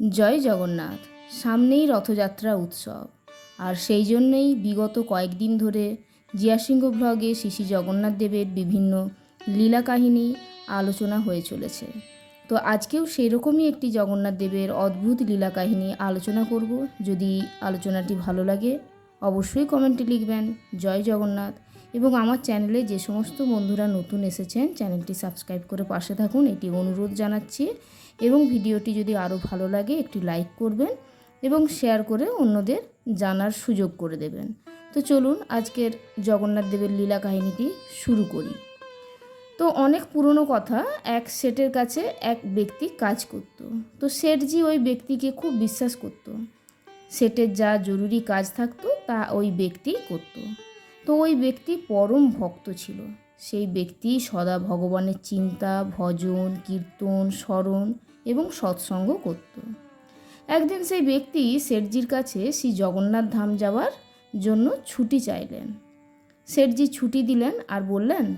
জয় জগন্নাথ, সামনেই রথযাত্রা উৎসব। আর সেই জন্যেই বিগত কয়েকদিন ধরে জিয়াসিংহ ব্লগে শিশি জগন্নাথ দেবের বিভিন্ন লীলা কাহিনী আলোচনা হয়ে চলেছে। তো আজকেও সেই রকমই একটি জগন্নাথ দেবের অদ্ভুত লীলা কাহিনী আলোচনা করব। যদি আলোচনাটি ভালো লাগে, অবশ্যই কমেন্টে লিখবেন, জয় জগন্নাথ। এবং আমার চ্যানেলে যে সমস্ত বন্ধুরা নতুন এসেছেন, চ্যানেলটি সাবস্ক্রাইব করে পাশে থাকুন। এটি অনুরোধ জানাচ্ছি। এবং ভিডিওটি যদি আরও ভালো লাগে, একটি লাইক করবেন এবং শেয়ার করে অন্যদের জানার সুযোগ করে দেবেন। তো চলুন, আজকের জগন্নাথ দেবের লীলা কাহিনীটি শুরু করি। তো অনেক পুরনো কথা, এক সেটের কাছে এক ব্যক্তি কাজ করত। তো সেটজি ওই ব্যক্তিকে খুব বিশ্বাস করত। সেটের যা জরুরি কাজ থাকতো, তা ওই ব্যক্তি করত। তো ওই ব্যক্তি পরম ভক্ত ছিল। সেই ব্যক্তি সদা ভগবানের চিন্তা, ভজন, কীর্তন, স্মরণ এবং সৎসঙ্গ করত। একদিন সেই ব্যক্তি শেঠজির কাছে শ্রী জগন্নাথ ধাম যাওয়ার জন্য ছুটি চাইলেন। শেঠজি ছুটি দিলেন আর বললেন,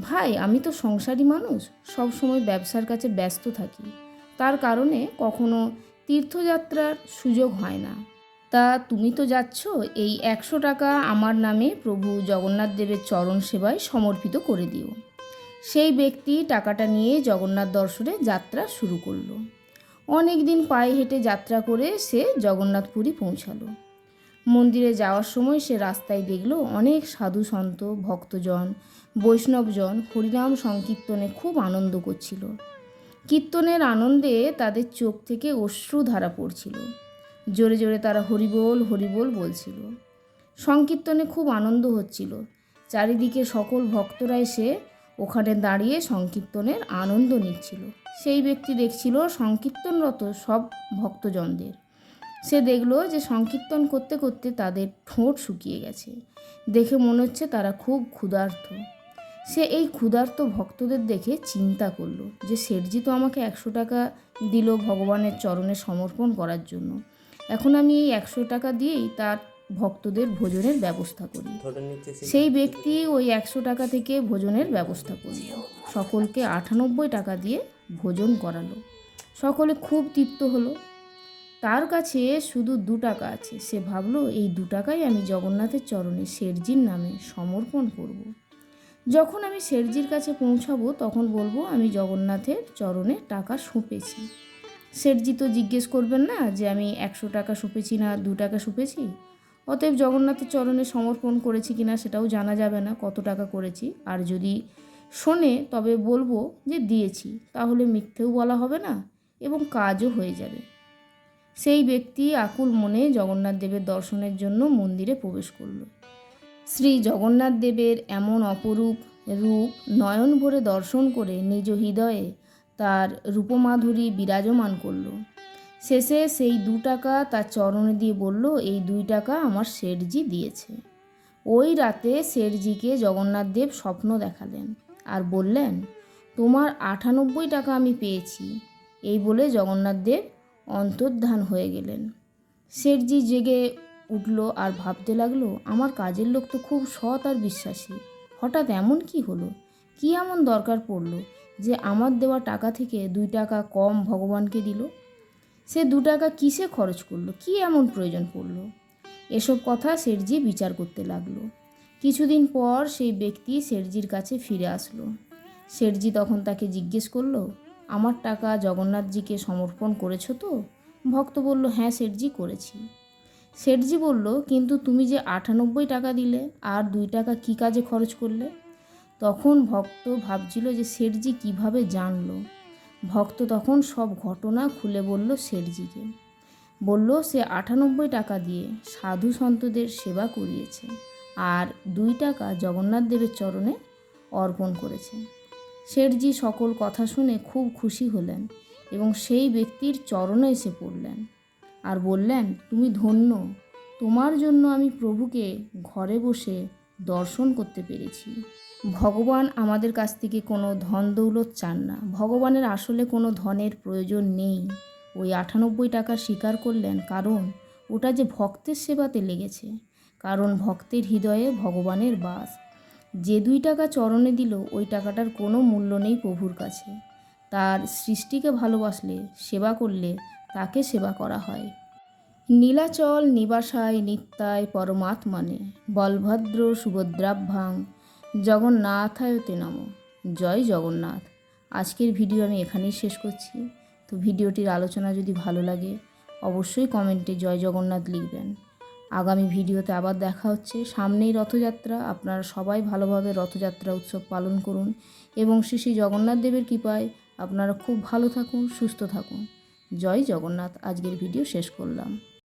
ভাই, আমি তো সংসারী মানুষ, সব সময় ব্যবসার কাছে ব্যস্ত থাকি। তার কারণে কখনো তীর্থযাত্রার সুযোগ হয় না। তা তুমি তো যাচ্ছ, এই একশো টাকা আমার নামে প্রভু জগন্নাথ দেবের চরণ সেবায় সমর্পিত করে দিও। সেই ব্যক্তি টাকাটা নিয়ে জগন্নাথ দর্শনে যাত্রা শুরু করল। অনেক দিন পায়ে হেঁটে যাত্রা করে সে জগন্নাথপুরী পৌঁছালো। মন্দিরে যাওয়ার সময় সে রাস্তায় দেখল অনেক সাধু সন্ত, ভক্তজন, বৈষ্ণবজন হরিনাম সংকীর্তনে খুব আনন্দ করছিল। কীর্তনের আনন্দে তাদের চোখ থেকে অশ্রু ধারা পড়ছিল। জোরে জোরে তারা হরিবোল হরিবোল বলছিল। সংকীর্তনে খুব আনন্দ হচ্ছিল। চারিদিকে সকল ভক্তরা এসে ওখানে দাঁড়িয়ে সংকীর্তনের আনন্দ নিচ্ছিল। সেই ব্যক্তি দেখছিল সংকীর্তনরত সব ভক্তজনদের। সে দেখল যে সংকীর্তন করতে করতে তাদের ঠোঁট শুকিয়ে গেছে। দেখে মনে হচ্ছে তারা খুব ক্ষুধার্ত। সে এই ক্ষুধার্ত ভক্তদের দেখে চিন্তা করল যে শেঠজি তো আমাকে একশো টাকা দিল ভগবানের চরণে সমর্পণ করার জন্য। এখন আমি এই একশো টাকা দিয়েই তার ভক্তদের ভোজনের ব্যবস্থা করি। সেই ব্যক্তি ওই একশো টাকা থেকে ভোজনের ব্যবস্থা করল সকলকে আটানব্বই টাকা দিয়ে ভোজন করালো। সকলে খুব তৃপ্ত হলো। তার কাছে শুধু দু টাকা আছে। সে ভাবলো এই দু টাকাই আমি জগন্নাথের চরণে শেরজির নামে সমর্পণ করব। যখন আমি শেরজির কাছে পৌঁছাবো তখন বলব আমি জগন্নাথের চরণে টাকা সঁপেছি। শেঠজি তো জিজ্ঞেস করবেন না যে আমি একশো টাকা সঁপেছি না দু টাকা সঁপেছি? অতএব জগন্নাথের চরণে সমর্পণ করেছি কিনা সেটাও জানা যাবে না কত টাকা করেছি। আর যদি শোনে, তবে বলব যে দিয়েছি, তাহলে মিথ্যেও বলা হবে না এবং কাজও হয়ে যাবে। সেই ব্যক্তি আকুল মনে জগন্নাথ দেবের দর্শনের জন্য মন্দিরে প্রবেশ করল। শ্রী জগন্নাথ দেবের এমন অপরূপ রূপ নয়ন ভরে দর্শন করে নিজ হৃদয়ে তার রূপমাধুরী বিরাজমান করল। শেষে সেই দু টাকা তার চরণে দিয়ে বলল, এই দুই টাকা আমার শেঠজি দিয়েছে। ওই রাতে শেঠজিকে জগন্নাথ দেব স্বপ্ন দেখালেন আর বললেন, তোমার আটানব্বই টাকা আমি পেয়েছি। এই বলে জগন্নাথ দেব অন্তর্ধান হয়ে গেলেন। শেঠজি জেগে উঠল আর ভাবতে লাগল, আমার কাজের লোক তো খুব সৎ আর বিশ্বাসী। হঠাৎ এমন কি হলো? কি এমন দরকার পড়ল? যে আমার দেওয়া টাকা থেকে দুই টাকা কম ভগবানকে দিল, সে দু টাকা কিসে খরচ করল? কি এমন প্রয়োজন পড়ল? এসব কথা শেঠজি বিচার করতে লাগল। কিছুদিন পর সেই ব্যক্তি শেঠজির কাছে ফিরে আসলো। শেঠজি তখন তাকে জিজ্ঞেস করল, আমার টাকা জগন্নাথজিকে সমর্পণ করেছ তো? ভক্ত বলল হ্যাঁ শেঠজি করেছি। শেঠজি বলল, কিন্তু তুমি যে আটানব্বই টাকা দিলে আর দুই টাকা কি কাজে খরচ করলে? তখন ভক্ত ভাবছিল যে শেঠজি কীভাবে জানলো। ভক্ত তখন সব ঘটনা খুলে বলল শেঠজিকে বলল, সে আটানব্বই টাকা দিয়ে সাধু সন্তদের সেবা করিয়েছে আর দুই টাকা জগন্নাথ দেবের চরণে অর্পণ করেছে। শেঠজি সকল কথা শুনে খুব খুশি হলেন এবং সেই ব্যক্তির চরণে এসে পড়লেন আর বললেন, তুমি ধন্য, তোমার জন্য আমি প্রভুকে ঘরে বসে দর্শন করতে পেরেছি। ভগবান আমাদের কাছ থেকে কোনো ধন দৌলত চান না। ভগবানের আসলে কোনো ধনের প্রয়োজন নেই। ওই আটানব্বই টাকা স্বীকার করলেন কারণ ওটা যে ভক্তের সেবাতে লেগেছে। কারণ ভক্তের হৃদয়ে ভগবানের বাস। যে দুই টাকা চরণে দিল, ওই টাকাটার কোনো মূল্য নেই প্রভুর কাছে। তার সৃষ্টিকে ভালোবাসলে, সেবা করলে তাকে সেবা করা হয়। নীলাচল নিবাসায় নিত্যায় পরমাত্মানে, বলভদ্র সুভদ্রাভ্যাং জগন্নাথায়তে নম। জয় জগন্নাথ। আজকের ভিডিও আমি এখানেই শেষ করছি। তো ভিডিওটির আলোচনা যদি ভালো লাগে, অবশ্যই কমেন্টে জয় জগন্নাথ লিখবেন। আগামী ভিডিওতে আবার দেখা হচ্ছে। সামনেই রথযাত্রা। আপনারা সবাই ভালোভাবে রথযাত্রা উৎসব পালন করুন এবং শ্রী শ্রী জগন্নাথ দেবের কৃপায় আপনারা খুব ভালো থাকুন, সুস্থ থাকুন। জয় জগন্নাথ। আজকের ভিডিও শেষ করলাম।